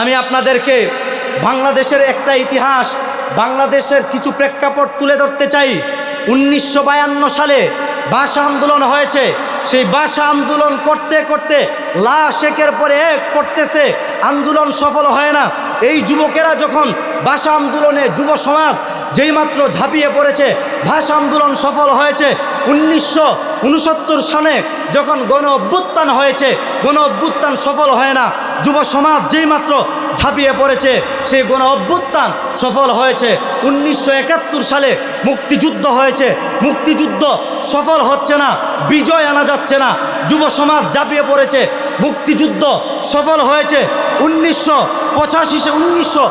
আমি আপনাদেরকে বাংলাদেশের একটা ইতিহাস, বাংলাদেশের কিছু প্রেক্ষাপট তুলে ধরতে চাই। উনিশশো বায়ান্ন সালে ভাষা আন্দোলন হয়েছে। সেই ভাষা আন্দোলন করতে করতে লাশ একের পরে এক করতেছে আন্দোলন সফল হয় না। এই যুবকেরা যখন ভাষা আন্দোলনে যুব সমাজ যেইমাত্র ঝাঁপিয়ে পড়েছে, ভাষা আন্দোলন সফল হয়েছে। উনিশশো উনসত্তর সালে যখন গণ অভ্যুত্থান হয়েছে, গণ অভ্যুত্থান সফল হয় না। যুব সমাজ যেইমাত্র ঝাঁপিয়ে পড়েছে সেই গণ অভ্যুত্থান সফল হয়েছে। উনিশশো একাত্তর সালে মুক্তিযুদ্ধ হয়েছে। মুক্তিযুদ্ধ সফল হচ্ছে না, বিজয় আনা যাচ্ছে না। যুব সমাজ ঝাঁপিয়ে পড়েছে, মুক্তিযুদ্ধ সফল হয়েছে। উনিশশো পঁচাশি উনিশশো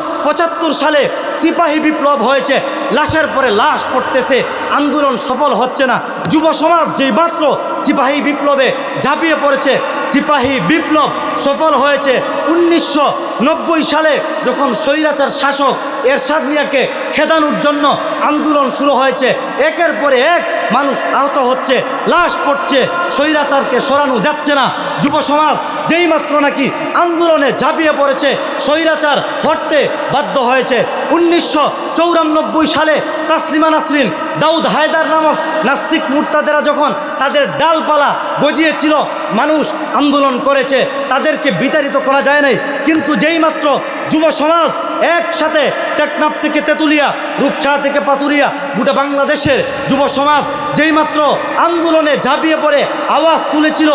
সালে সিপাহী বিপ্লব হয়েছে। লাশের পরে লাশ পড়তেছে, আন্দোলন সফল হচ্ছে না। যুব সমাজ যেই মাত্র সিপাহী বিপ্লবে ঝাঁপিয়ে পড়েছে সিপাহী বিপ্লব সফল হয়েছে উনিশশো নব্বই সালে যখন স্বৈরাচার শাসক এরশাদ মিয়াকে খেদানোর জন্য আন্দোলন শুরু হয়েছে। একের পরে এক মানুষ আহত হচ্ছে, লাশ পড়ছে, স্বৈরাচারকে সরানো যাচ্ছে না। যুব সমাজ যেই মাত্র নাকি আন্দোলনে ঝাঁপিয়ে পড়েছে, স্বৈরাচার হটতে বাধ্য হয়েছে। উনিশশো সালে তাসলিমা নাসরিন দাউদ হায়দার নামক নাস্তিক মুরতাদেরা যখন তাদের ডালপালা গজিয়েছিল, মানুষ আন্দোলন করেছে, তাদেরকে বিতাড়িত করা যায় নাই। কিন্তু যেই মাত্র যুব সমাজ একসাথে টেকনাফ থেকে তেঁতুলিয়া রূপসাহ থেকে পাতুরিয়া, গোটা বাংলাদেশের যুব সমাজ যেইমাত্র আন্দোলনে ঝাঁপিয়ে পড়ে, আওয়াজ তুলেছিল,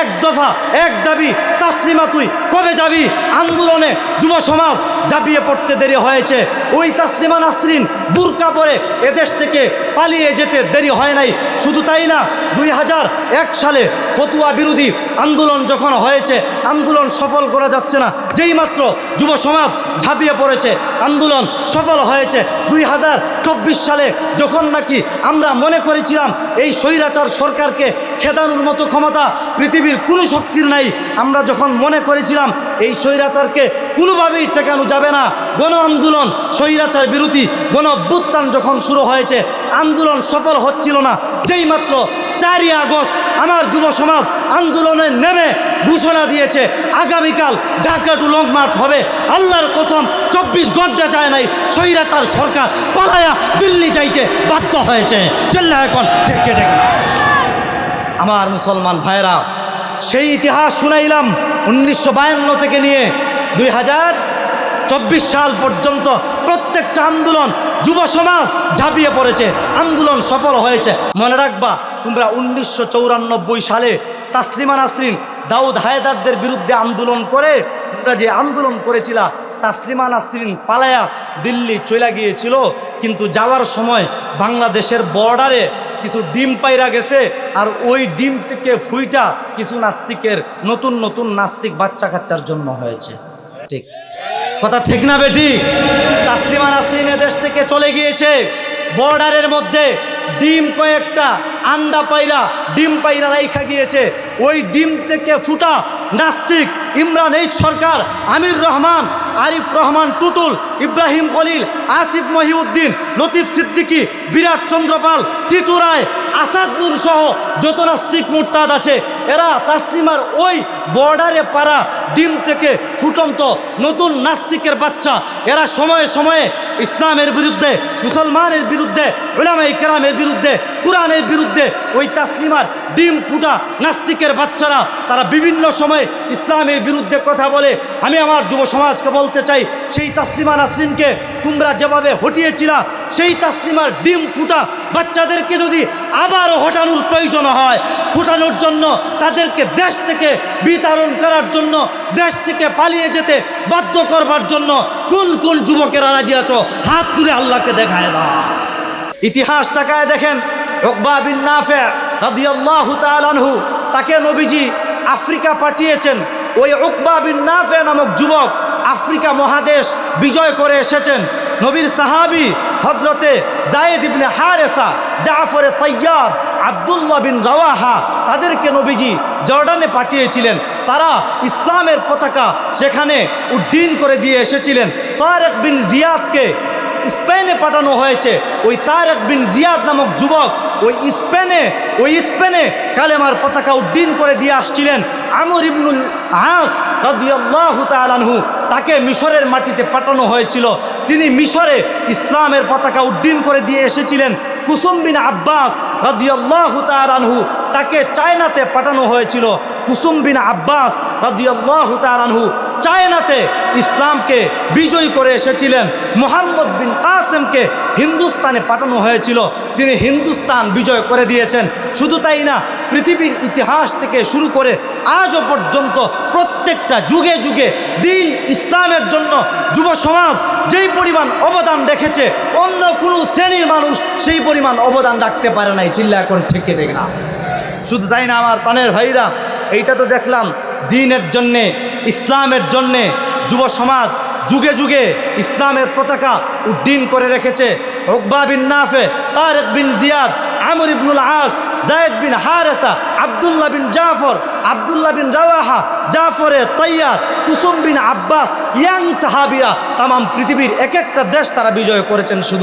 এক দফা, এক দাবি, তাসলিমা তুই কবে যাবি? আন্দোলনে যুব সমাজ ঝাঁপিয়ে পড়তে দেরি হয়েছে। ওই তাসলিমা নাসরিন বুরকা পরে এদেশ থেকে পালিয়ে যেতে দেরি হয় নাই। শুধু তাই না, দুই হাজার এক সালে ফতুয়া বিরোধী আন্দোলন যখন হয়েছে, আন্দোলন সফল করা যাচ্ছে না। যেই মাত্র যুব সমাজ ঝাঁপিয়ে পড়েছে, আন্দোলন সফল হয়েছে, দুই হাজার চব্বিশ সালে যখন নাকি আমরা মনে করেছিলাম এই স্বৈরাচার সরকারকে খেদানোর মতো ক্ষমতা পৃথিবীর কোনো শক্তির নাই, আমরা যখন মনে করেছিলাম এই স্বৈরাচারকে কোনোভাবেই টেকানো যাবে না গণ আন্দোলন স্বৈরাচার বিরোধী গণ যখন শুরু হয়েছে, আন্দোলন সফল হচ্ছিল না যেই মাত্র চারই আগস্ট আমার যুব সমাজ আন্দোলনে নেমে ঘোষণা দিয়েছে, আগামীকাল ঢাকা টু লং মার্চ হবে। আল্লাহর কসম, চব্বিশ ঘণ্টা যায় নাই, স্বৈরাচার সরকার পালায়া দিল্লি যাইতে বাধ্য হয়েছে। চেল্লা এখন, ঠেকে ঠেকে। আমার মুসলমান ভাইরা সেই ইতিহাস শুনাইলাম উনিশশো বায়ান্ন থেকে নিয়ে দুই হাজার চব্বিশ সাল পর্যন্ত প্রত্যেকটা আন্দোলন যুব সমাজ ঝাঁপিয়ে পড়েছে। আন্দোলন সফল হয়েছে। মনে রাখবা, তোমরা উনিশশো সালে তাসলিমা নাসরিন দাউদ হায়দারদের বিরুদ্ধে আন্দোলন করে, তোমরা যে আন্দোলন করেছিলা, তাসলিমা নাসরিন পালায়া দিল্লি চলে গিয়েছিল। কিন্তু যাওয়ার সময় বাংলাদেশের বর্ডারে কিছু ডিম পাইরা গেছে আর ওই ডিম থেকে ফুইটা কিছু নাস্তিকের নতুন নতুন নাস্তিক বাচ্চা কাচ্চার জন্য হয়েছে। ঠিক। কথা ঠিক না বেটি? তাসলিমা নাসরিন দেশ থেকে চলে গিয়েছে। বর্ডারের মধ্যে ডিম কয়েকটা, আন্দা পাইরা ডিম পাইরা রাইখা গিয়েছে। ওই ডিম থেকে ফুটা নাস্তিক ইমরান এইচ সরকার, আমির রহমান, আরিফ রহমান টুটুল ইব্রাহিম খলিল, আসিফ মহিউদ্দিন, লতিফ সিদ্দিকী, বিরাট চন্দ্রপাল, টিটু রায় আসাদুর সহ যত নাস্তিক মুরতাদ আছে, এরা তাসলিমার ওই বর্ডারে পারা ডিম থেকে ফুটন্ত নতুন নাস্তিকের বাচ্চা। এরা সময়ে সময়ে ইসলামের বিরুদ্ধে, মুসলমানের বিরুদ্ধে ওলামাই কেরামের বিরুদ্ধে, কোরআনের বিরুদ্ধে ওই তাসলিমার ডিম ফুটা নাস্তিকের বাচ্চারা, তারা বিভিন্ন সময়ে ইসলামের বিরুদ্ধে কথা বলে। আমি আমার যুব সমাজকে বলতে চাই, সেই তাসলিমা নাসরিনকে তোমরা যেভাবে হটিয়েছিলা, সেই তাসলিমার ডিম ফুটা বাচ্চাদেরকে যদি আবারও হটানোর প্রয়োজন হয়, ফুটানোর জন্য তাদেরকে দেশ থেকে বিতরণ করার জন্য, দেশ থেকে পালিয়ে যেতে বাধ্য করবার জন্য কোন কোন যুবকেরা রাজি আছো? হাত তুলে আল্লাহকে দেখায় না ইতিহাস তাকায় দেখেন তাকে নবীজি আফ্রিকা পাঠিয়েছেন। ওই উকবা বিন নাফে নামক যুবক আফ্রিকা মহাদেশ বিজয় করে এসেছেন নবীর সাহাবি হজরতে জায়েদ ইবনে হারেসা, জাফরে তৈয়ার আবদুল্লা বিন রাওয়াহা, তাদেরকে নবীজি জর্ডানে পাঠিয়েছিলেন। তারা ইসলামের পতাকা সেখানে উড্ডীন করে দিয়ে এসেছিলেন। তারেক বিন জিয়াদকে স্পেনে পাঠানো হয়েছে। ওই তারেক বিন জিয়াদ নামক যুবক ওই স্পেনে ওই স্পেনে কালেমার পতাকা উড্ডীন করে দিয়ে আসছিলেন। আমর ইবনুল আস রাজিয়াল্লাহু তাআলাহু তাকে মিশরের মাটিতে পাঠানো হয়েছিল। তিনি মিশরে ইসলামের পতাকা উড্ডীন করে দিয়ে এসেছিলেন। কুসুম বিন আব্বাস রাজিয়াল্লাহু তাআলাহু তাকে চায়নাতে পাঠানো হয়েছিল। কুসুম বিন আব্বাস রাজিয়াল্লাহু তাআলাহু চায়নাতে ইসলামকে বিজয়ী করে এসেছিলেন। মোহাম্মদ বিন কাসেমকে হিন্দুস্তানে পাঠানো হয়েছিল। তিনি হিন্দুস্তান বিজয় করে দিয়েছেন। শুধু তাই না, পৃথিবীর ইতিহাস থেকে শুরু করে আজও পর্যন্ত প্রত্যেকটা যুগে যুগে দিন ইসলামের জন্য যুব সমাজ যেই পরিমাণ অবদান রেখেছে, অন্য কোনো শ্রেণির মানুষ সেই পরিমাণ অবদান রাখতে পারে নাই। চিল্লা এখন ঠিক না শুধু তাই না, আমার প্রাণের ভাইরা, এইটা তো দেখলাম দিনের জন্যে, ইসলামের জন্যে যুব সমাজ যুগে যুগে ইসলামের পতাকা উড্ডীন করে রেখেছে। রকবা বিন নাফে, তারেক বিন জিয়াদ, আমর ইবনুল আস, জায়দ বিন হারেসা, আবদুল্লাহ বিন জাফর, আবদুল্লাহ বিন রাওয়াহা, জাফরে তৈয়ার কুসুম বিন আব্বাস, ইয়াং সাহাবিরা তাম পৃথিবীর এক একটা দেশ তারা বিজয় করেছেন শুধু